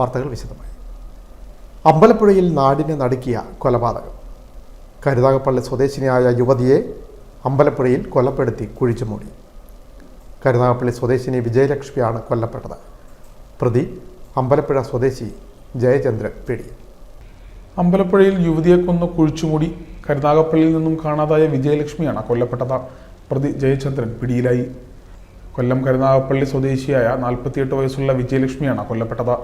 വാർത്തകൾ വിശദമായി. അമ്പലപ്പുഴയിൽ നാടിനെ നടുക്കിയ കൊലപാതകം. കരുനാഗപ്പള്ളി സ്വദേശിനിയായ യുവതിയെ അമ്പലപ്പുഴയിൽ കൊലപ്പെടുത്തി കുഴിച്ചു മൂടി. കരുനാഗപ്പള്ളി സ്വദേശിനി വിജയലക്ഷ്മിയാണ് കൊല്ലപ്പെട്ടത്. പ്രതി അമ്പലപ്പുഴ സ്വദേശി ജയചന്ദ്രൻ പിടി. അമ്പലപ്പുഴയിൽ യുവതിയെ കൊന്ന് കുഴിച്ചുമൂടി കരുനാഗപ്പള്ളിയിൽ നിന്നും കാണാതായ വിജയലക്ഷ്മിയാണ് കൊല്ലപ്പെട്ടത്. പ്രതി ജയചന്ദ്രൻ പിടിയിലായി. കൊല്ലം കരുനാഗപ്പള്ളി സ്വദേശിയായ നാൽപ്പത്തിയെട്ട് വയസ്സുള്ള വിജയലക്ഷ്മിയാണ് കൊല്ലപ്പെട്ടത്.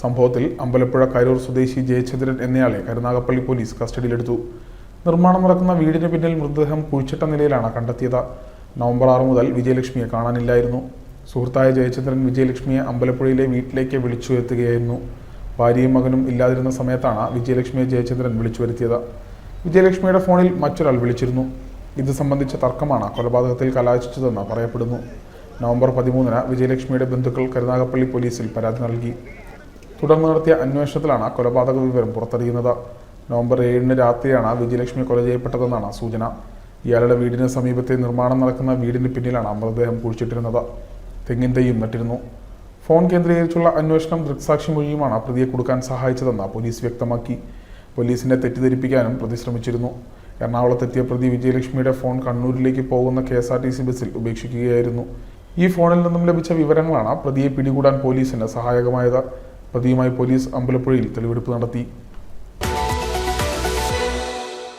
സംഭവത്തിൽ അമ്പലപ്പുഴ കരൂർ സ്വദേശി ജയചന്ദ്രൻ എന്നയാളെ കരുനാഗപ്പള്ളി പോലീസ് കസ്റ്റഡിയിലെടുത്തു. നിർമ്മാണം നടക്കുന്ന വീടിന് പിന്നിൽ മൃതദേഹം കുഴിച്ചിട്ട നിലയിലാണ് കണ്ടെത്തിയത്. നവംബർ ആറ് മുതൽ വിജയലക്ഷ്മിയെ കാണാനില്ലായിരുന്നു. സുഹൃത്തായ ജയചന്ദ്രൻ വിജയലക്ഷ്മിയെ അമ്പലപ്പുഴയിലെ വീട്ടിലേക്ക് വിളിച്ചു വരുത്തുകയായിരുന്നു ഭാര്യയും മകനും ഇല്ലാതിരുന്ന സമയത്താണ് വിജയലക്ഷ്മിയെ ജയചന്ദ്രൻ വിളിച്ചു വരുത്തിയത് വിജയലക്ഷ്മിയുടെ ഫോണിൽ മറ്റൊരാൾ വിളിച്ചിരുന്നു. ഇത് സംബന്ധിച്ച തർക്കമാണ് കൊലപാതകത്തിൽ കലാശിച്ചതെന്ന് പറയപ്പെടുന്നു. നവംബർ പതിമൂന്നിന് വിജയലക്ഷ്മിയുടെ ബന്ധുക്കൾ കരുനാഗപ്പള്ളി പോലീസിൽ പരാതി നൽകി. തുടർന്ന് നടത്തിയ അന്വേഷണത്തിലാണ് കൊലപാതക വിവരം പുറത്തറിയുന്നത്. നവംബർ ഏഴിന് രാത്രിയാണ് വിജയലക്ഷ്മി കൊല ചെയ്യപ്പെട്ടതെന്നാണ് സൂചന. ഇയാളുടെ വീടിന് സമീപത്തെ നിർമ്മാണം നടക്കുന്ന വീടിന് പിന്നിലാണ് മൃതദേഹം കുഴിച്ചിട്ടിരുന്നത്. തെങ്ങിൻ തൈയും നട്ടിരുന്നു ഫോൺ കേന്ദ്രീകരിച്ചുള്ള അന്വേഷണം ദൃക്സാക്ഷി മൊഴിയുമാണ് പ്രതിയെ കൊടുക്കാൻ സഹായിച്ചതെന്ന് പോലീസ് വ്യക്തമാക്കി. പോലീസിനെ തെറ്റിദ്ധരിപ്പിക്കാനും പ്രതി ശ്രമിച്ചിരുന്നു. എറണാകുളത്തെത്തിയ പ്രതി വിജയലക്ഷ്മിയുടെ ഫോൺ കണ്ണൂരിലേക്ക് പോകുന്ന K S R T C ബസ്സിൽ ഉപേക്ഷിക്കുകയായിരുന്നു. ഈ ഫോണിൽ നിന്നും ലഭിച്ച വിവരങ്ങളാണ് പ്രതിയെ പിടികൂടാൻ പോലീസിന് സഹായകമായത്. പ്രതിയുമായി പോലീസ് അമ്പലപ്പുഴയിൽ തെളിവെടുപ്പ് നടത്തി